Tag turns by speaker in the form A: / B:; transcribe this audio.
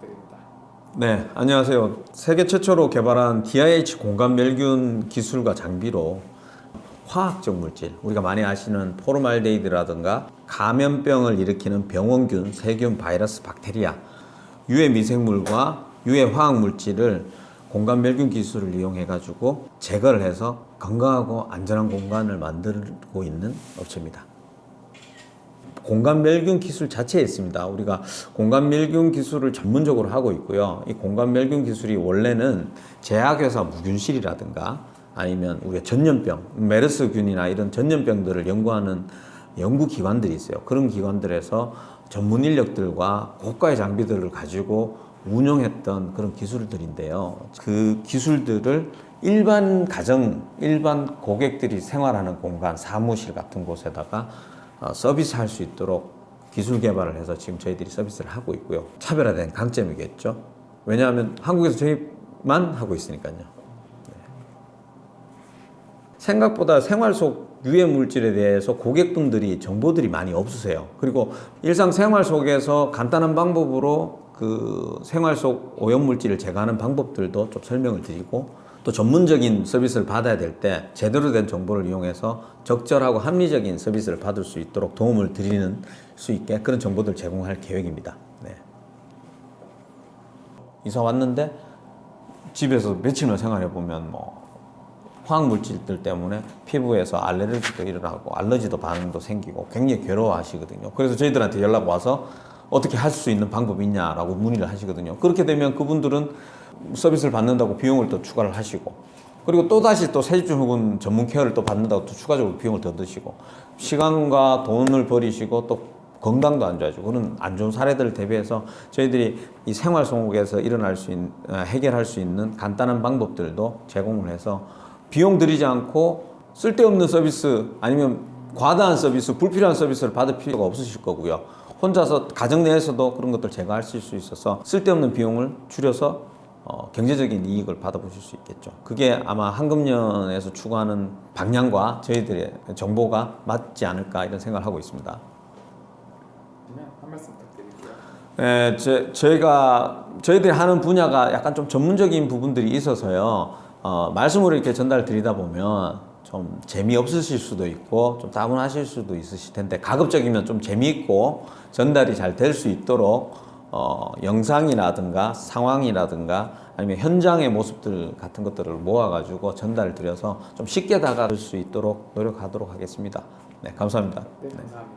A: 부탁드립니다.
B: 네, 안녕하세요. 세계 최초로 개발한 DIH 공간 멸균 기술과 장비로 화학적 물질, 우리가 많이 아시는 포르말데이드라든가 감염병을 일으키는 병원균, 세균, 바이러스, 박테리아, 유해 미생물과 유해 화학 물질을 공간 멸균 기술을 이용해 가지고 제거를 해서 건강하고 안전한 공간을 만들고 있는 업체입니다. 공간 멸균 기술 자체에 있습니다. 우리가 공간 멸균 기술을 전문적으로 하고 있고요. 이 공간 멸균 기술이 원래는 제약회사 무균실이라든가 아니면 우리가 전염병, 메르스균이나 이런 전염병들을 연구하는 연구기관들이 있어요. 그런 기관들에서 전문 인력들과 고가의 장비들을 가지고 운영했던 그런 기술들인데요. 그 기술들을 일반 가정, 일반 고객들이 생활하는 공간, 사무실 같은 곳에다가 어, 서비스할 수 있도록 기술 개발을 해서 지금 저희들이 서비스를 하고 있고요. 차별화된 강점이겠죠. 왜냐하면 한국에서 저희만 하고 있으니까요. 네. 생각보다 생활 속 유해 물질에 대해서 고객분들이 정보들이 많이 없으세요. 그리고 일상 생활 속에서 간단한 방법으로 그 생활 속 오염 물질을 제거하는 방법들도 좀 설명을 드리고 또 전문적인 서비스를 받아야 될 때 제대로 된 정보를 이용해서 적절하고 합리적인 서비스를 받을 수 있도록 도움을 드리는 수 있게 그런 정보들 제공할 계획입니다. 네. 이사 왔는데 집에서 며칠만 생활해 보면 뭐 화학 물질들 때문에 피부에서 알레르기도 일어나고 알러지도 반응도 생기고 굉장히 괴로워하시거든요. 그래서 저희들한테 연락 와서 어떻게 할 수 있는 방법이 있냐라고 문의를 하시거든요. 그렇게 되면 그분들은 서비스를 받는다고 비용을 또 추가를 하시고 그리고 또 다시 또 세집주목은 전문 케어를 또 받는다고 또 추가적으로 비용을 더 드시고 시간과 돈을 버리시고 또 건강도 안 좋아지고 그런 안 좋은 사례들을 대비해서 저희들이 이 생활 속에서 일어날 수 있는 어, 해결할 수 있는 간단한 방법들도 제공을 해서 비용 들이지 않고 쓸데없는 서비스 아니면 과다한 서비스 불필요한 서비스를 받을 필요가 없으실 거고요 혼자서 가정 내에서도 그런 것들 제거하실 수 있어서 쓸데없는 비용을 줄여서 어, 경제적인 이익을 받아보실 수 있겠죠. 그게 아마 한금년에서 추구하는 방향과 저희들의 정보가 맞지 않을까 이런 생각을 하고 있습니다.
A: 한 말씀 부탁드릴게요.
B: 네, 제, 저희가 저희들이 하는 분야가 약간 좀 전문적인 부분들이 있어서요. 어, 말씀으로 이렇게 전달 드리다 보면 좀 재미없으실 수도 있고 좀 따분하실 수도 있으실 텐데 가급적이면 좀 재미있고 전달이 잘 될 수 있도록 어, 영상이라든가 상황이라든가 아니면 현장의 모습들 같은 것들을 모아가지고 전달을 드려서 좀 쉽게 다가갈 수 있도록 노력하도록 하겠습니다. 네, 감사합니다.
A: 네, 감사합니다.